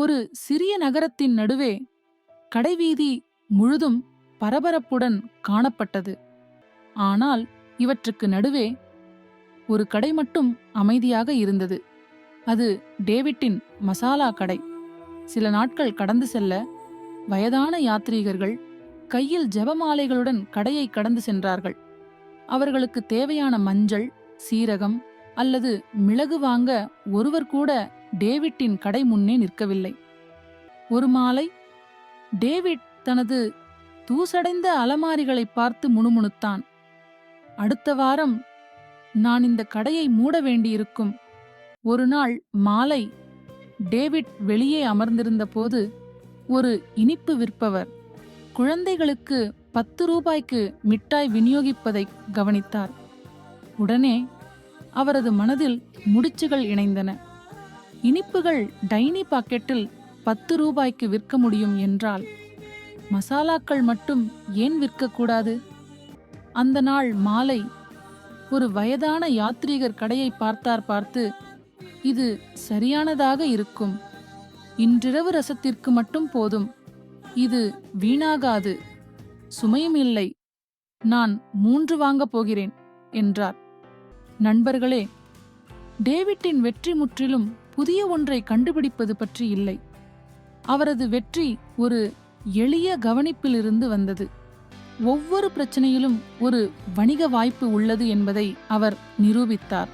ஒரு சிறிய நகரத்தின் நடுவே கடைவீதி முழுதும் பரபரப்புடன் காணப்பட்டது. ஆனால் இவற்றுக்கு நடுவே ஒரு கடை மட்டும் அமைதியாக இருந்தது. அது டேவிட்டின் மசாலா கடை. சில நாட்கள் கடந்து செல்ல வயதான யாத்ரீகர்கள் கையில் ஜெபமாலைகளுடன் கடையை கடந்து சென்றார்கள். அவர்களுக்கு தேவையான மஞ்சள் சீரகம் அல்லது மிளகு வாங்க ஒருவர் கூட டேவிட்டின் கடை முன்னே நிற்கவில்லை. ஒரு மாலை டேவிட் தனது தூசடைந்த அலமாரிகளை பார்த்து முணுமுணுத்தான். அடுத்த வாரம் நான் இந்த கடையை மூட வேண்டியிருக்கும். ஒரு நாள் மாலை டேவிட் வெளியே அமர்ந்திருந்த போது ஒரு இனிப்பு விற்பவர் குழந்தைகளுக்கு பத்து ரூபாய்க்கு மிட்டாய் விநியோகிப்பதை கவனித்தார். உடனே அவரது மனதில் முடிச்சுகள் இணைந்தன. இனிப்புகள் டைனி பாக்கெட்டில் பத்து ரூபாய்க்கு விற்க முடியும் என்றால் மசாலாக்கள் மட்டும் ஏன் விற்கக்கூடாது? அந்த நாள் மாலை ஒரு வயதான யாத்ரீகர் கடையை பார்த்தார் பார்த்து இது சரியானதாக இருக்கும். இன்றிரவு ரசத்திற்கு மட்டும் போதும். இது வீணாகாது. சுமையும் இல்லை. நான் மூன்று வாங்கப் போகிறேன் என்றார். நண்பர்களே டேவிட்டின் வெற்றி முற்றிலும் புதிய ஒன்றை கண்டுபிடிப்பது பற்றி இல்லை. அவரது வெற்றி ஒரு எளிய கவனிப்பிலிருந்து வந்தது. ஒவ்வொரு பிரச்சனையிலும் ஒரு வணிக வாய்ப்பு உள்ளது என்பதை அவர் நிரூபித்தார்.